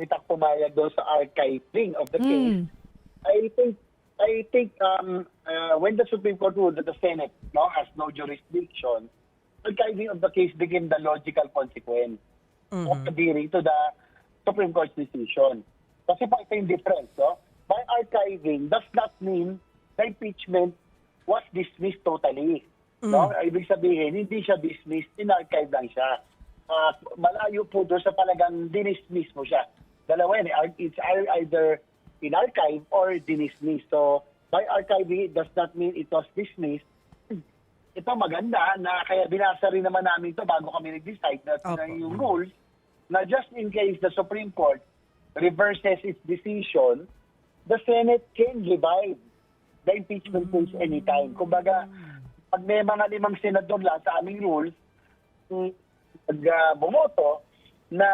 bakit ako pumayag doon sa archiving of the case. Mm. I think I think um, uh, when the Supreme Court ruled that the Senate no, has no jurisdiction, archiving of the case became the logical consequence of adhering to the Supreme Court's decision. Kasi pa ito yung difference. No? By archiving does not mean the impeachment was dismissed totally. No? Ibig sabihin, hindi siya dismissed, in-archive lang siya. Ah, malayo po doon sa palagang dinismiss mo siya. Dalawa yan. eh. It's either in archive or dinismiss. So, by archiving, it does not mean it was dismissed. Ito maganda na kaya binasa rin naman namin to bago kami nag-decide na, na yung rules na just in case the Supreme Court reverses its decision, the Senate can revive the impeachment case anytime. Kumbaga, pag may mga limang senador lang sa aming rules, mm, pag ah, bumoto, na,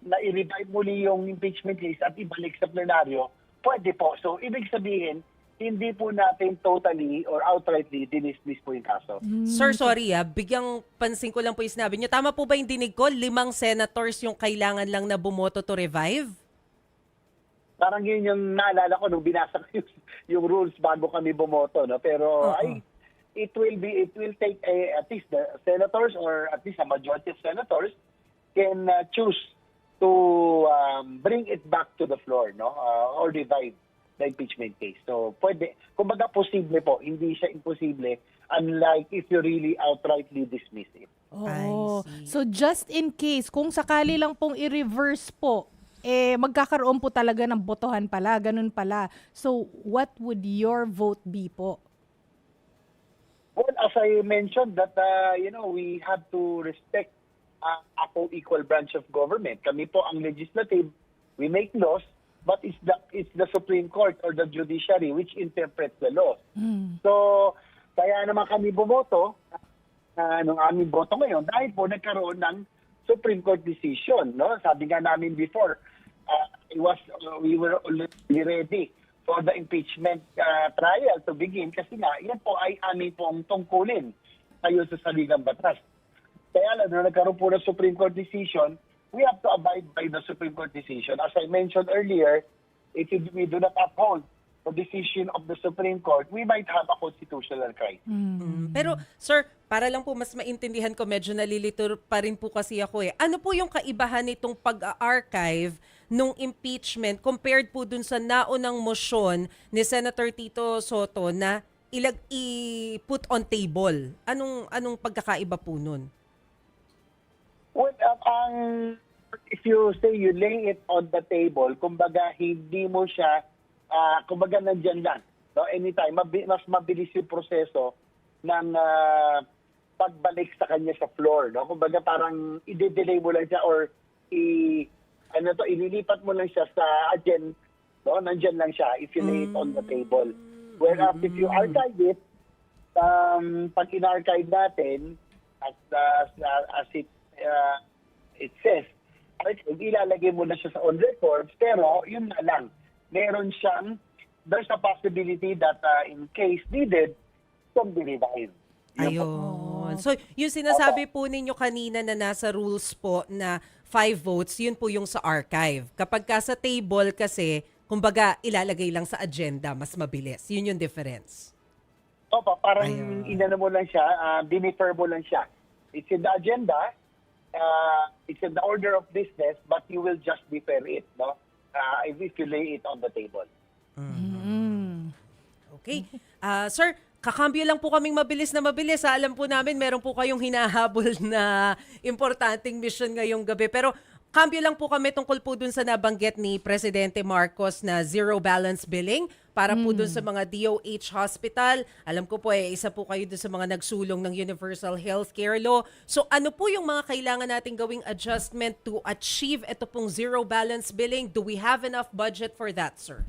na i-revive muli yung impeachment case at ibalik sa plenaryo, pwede po. So, ibig sabihin, hindi po natin totally or outrightly dinismiss po yung kaso. Sir, sorry ah, bigyang pansin ko lang po yung sinabi niyo. Tama po ba yung dinig ko? Limang senators yung kailangan lang na bumoto to revive? Parang yun yung naalala ko nung binasa ko yung, yung rules bago kami bumoto. No? Pero Oo. ay, it will be it will take a, at least the senators or at least a majority of senators can uh, choose to um, bring it back to the floor no uh, or revive the impeachment case. So pwede kumbaga posible po, hindi siya imposible unlike if you really outrightly dismiss it. Oh. So just in case, kung sakali lang pong i-reverse po, eh magkakaroon po talaga ng botohan pala, ganun pala. So what would your vote be po? Well, as I mentioned that uh, you know, we have to respect uh, a co-equal branch of government. Kami po ang legislative, we make laws, but it's the it's the Supreme Court or the judiciary which interprets the laws. So, kaya naman kami bumoto uh, nung aming boto ngayon dahil po nagkaroon ng Supreme Court decision, no? Sabi nga namin before, uh, it was uh, we were already ready for the impeachment uh, trial to begin kasi nga yan po ay aming pong tungkulin ayon sa saligang batas. Kaya lang, nung nagkaroon po ng Supreme Court decision, we have to abide by the Supreme Court decision. As I mentioned earlier, if we do not uphold the decision of the Supreme Court, we might have a constitutional crisis. Mm, Pero sir, para lang po mas maintindihan ko, medyo nalilito pa rin po kasi ako eh. Ano po yung kaibahan nitong pag-archive nung impeachment compared po dun sa naunang motion ni Senator Tito Soto na ilag i-put on table? Anong anong pagkakaiba po nun? Ang if you say you lay it on the table, kumbaga hindi mo siya, ah, kumbaga nandyan lang. No? Anytime, mabi- mas mabilis yung proseso ng ah, pagbalik sa kanya sa floor. No? Kumbaga parang i-delay mo lang siya or i ano to, ililipat mo lang siya sa agenda. No? Nandyan lang siya if you lay it on the table. Whereas if you archive it, um, pag in-archive natin, as, as, as it, uh, it says, archive, ilalagay mo na siya sa on records, pero yun na lang. Meron siyang, there's a possibility that uh, in case needed, can be po. Ayun. So, yung sinasabi po ninyo kanina na nasa rules po na five votes, yun po yung sa archive. Kapag ka sa table kasi, kumbaga, ilalagay lang sa agenda, mas mabilis. Yun yung difference. Opo, parang Ayun. inano mo lang siya, uh, dinifer mo lang siya. It's in the agenda, uh, it's in the order of business, but you will just defer it, no? Uh, if you lay it on the table. Okay. Ah, sir, kakambyo lang po kaming mabilis na mabilis. Ha? Alam po namin, meron po kayong hinahabol na importanteng mission ngayong gabi. Pero kambyo lang po kami tungkol po dun sa nabanggit ni Presidente Marcos na zero balance billing para po dun sa mga DOH hospital. Alam ko po eh, isa po kayo dun sa mga nagsulong ng Universal Healthcare Law. So ano po yung mga kailangan nating gawing adjustment to achieve ito pong zero balance billing? Do we have enough budget for that, sir?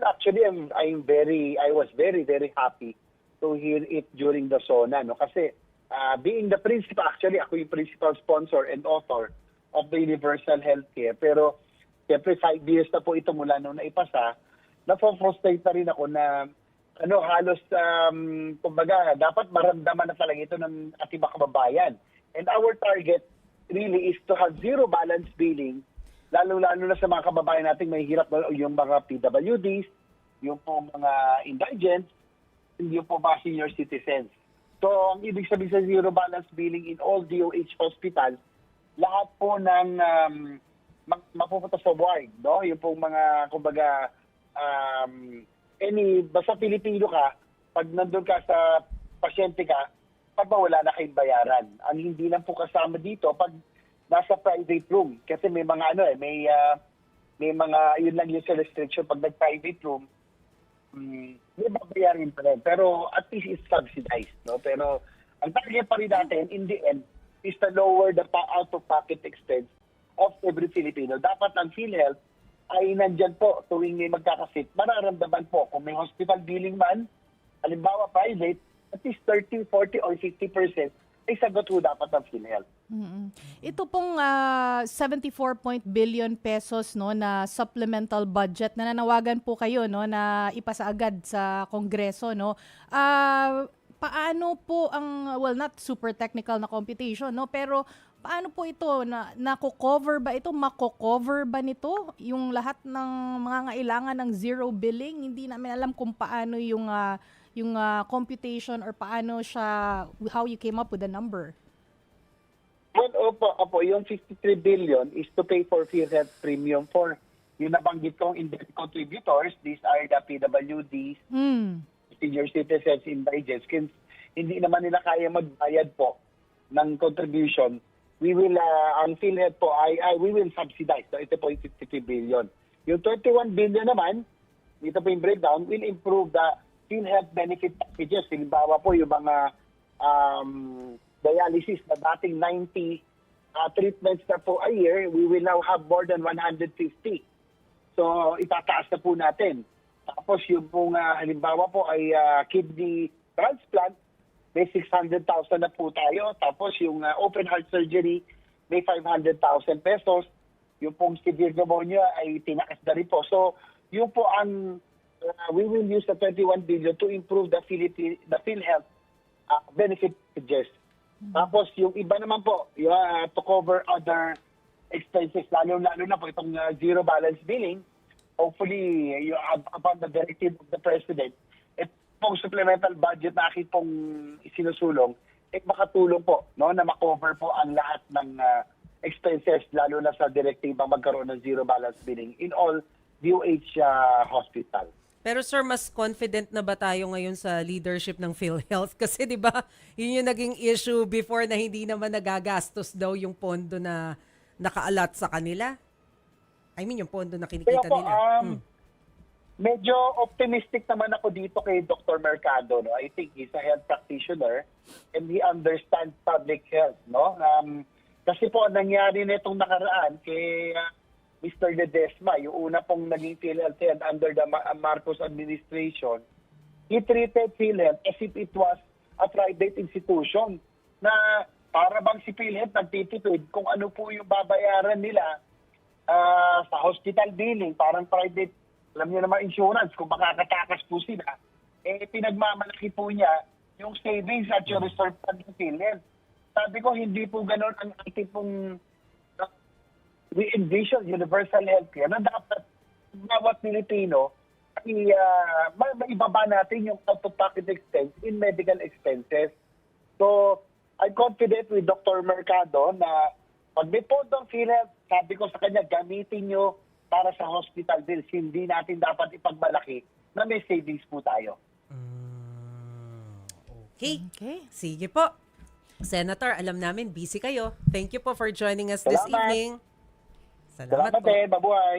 Actually, I'm, I'm very, I was very, very happy to hear it during the SONA, no? Kasi uh, being the principal, actually ako yung principal sponsor and author of the Universal Healthcare. Pero, siyempre, five years na po ito mula nung naipasa, na-frustrate na rin ako na ano, halos, um, kumbaga, dapat maramdaman na talaga ito ng ating mga kababayan. And our target really is to have zero balance billing lalo-lalo na sa mga kababayan natin may hirap yung mga PWDs, yung po mga indigents, yung po mga senior citizens. So, ang ibig sabihin sa zero balance billing in all DOH hospitals, lahat po ng um, ma- mapupunta sa ward, no? Yung pong mga, kumbaga, um, any, basta Pilipino ka, pag nandun ka sa pasyente ka, pag wala na kayong bayaran. Ang hindi lang po kasama dito, pag nasa private room, kasi may mga ano eh, may, ah, may mga, yun lang yung sa restriction, pag nag-private room, mm, may babayarin pa rin. Pero at least it's subsidized. No? Pero ang target pa rin natin, in the end, is to lower the out-of-pocket expense of every Filipino. Dapat ang PhilHealth ay nandyan po tuwing may magkakasip. Mararamdaman po kung may hospital billing man, halimbawa private, at least 30, 40, or 50 percent ay sagot po dapat ng PhilHealth. Mm-mm. Ito pong ah, 74 point billion pesos no na supplemental budget na nanawagan po kayo no na ipasa agad sa Kongreso no. Ah, paano po ang well not super technical na computation no pero paano po ito na nako-cover ba ito mako-cover ba nito yung lahat ng mga ngailangan ng zero billing hindi namin alam kung paano yung ah, yung ah, computation or paano siya how you came up with the number. Well, opo, opo, yung 53 billion is to pay for PhilHealth premium for yung nabanggit kong indirect contributors. These are the PWDs, Mm. senior citizens, indigents. Since hindi naman nila kaya magbayad po ng contribution, we will, uh, ang PhilHealth po ay, ay, we will subsidize. So, ito po yung 53 billion. Yung 21 billion naman, dito po yung breakdown, will improve the PhilHealth benefit packages. Halimbawa po yung mga um, dialysis na dating 90 uh, treatments na po a year, we will now have more than 150. So, itataas na po natin. Tapos yung pong ah, halimbawa po ay ah, kidney transplant, may 600,000 na po tayo. Tapos yung ah, open heart surgery, may 500,000 pesos. Yung pong severe pneumonia ay tinaas na rin po. So, yung po ang ah, we will use the 21 billion to improve the, Philippi- the PhilHealth uh, benefit packages. Tapos yung iba naman po, yung, uh, to cover other expenses, lalo-lalo na po itong uh, zero balance billing, hopefully, yung, up- upon the directive of the President, at pong supplemental budget na aking pong isinusulong, eh makatulong po no, na makover po ang lahat ng uh, expenses, lalo na sa direktiba magkaroon ng zero balance billing in all DOH uh, hospital. Pero sir, mas confident na ba tayo ngayon sa leadership ng PhilHealth? Kasi di ba, yun yung naging issue before na hindi naman nagagastos daw yung pondo na nakaalat sa kanila. I mean, yung pondo na kinikita po, nila. um, Mm. medyo optimistic naman ako dito kay Dr. Mercado. No? I think he's a health practitioner and he understands public health. No? Um, kasi po, ang nangyari na itong nakaraan kay uh, Mr. Ledesma, yung una pong naging PhilHealth head under the Ma- Marcos administration, he treated PhilHealth as if it was a private institution na para bang si PhilHealth nagtitipid kung ano po yung babayaran nila ah, sa hospital billing, parang private, alam niyo naman insurance, kung makakatakas po sila, eh pinagmamalaki po niya yung savings at yung reserve fund ng PhilHealth. Sabi ko, hindi po ganun ang ating pong uh, we envision universal healthcare na dapat bawat Pilipino ay uh, ma- maibaba natin yung out-of-pocket expense in medical expenses. So, I'm confident with Dr. Mercado na pag may pondo ang PhilHealth, sabi ko sa kanya, gamitin nyo para sa hospital bills. Hindi natin dapat ipagmalaki na may savings po tayo. Okay. Okay. Sige po. Senator, alam namin busy kayo. Thank you po for joining us this Salamat. evening. Salamat, Salamat po. eh. Mabuhay.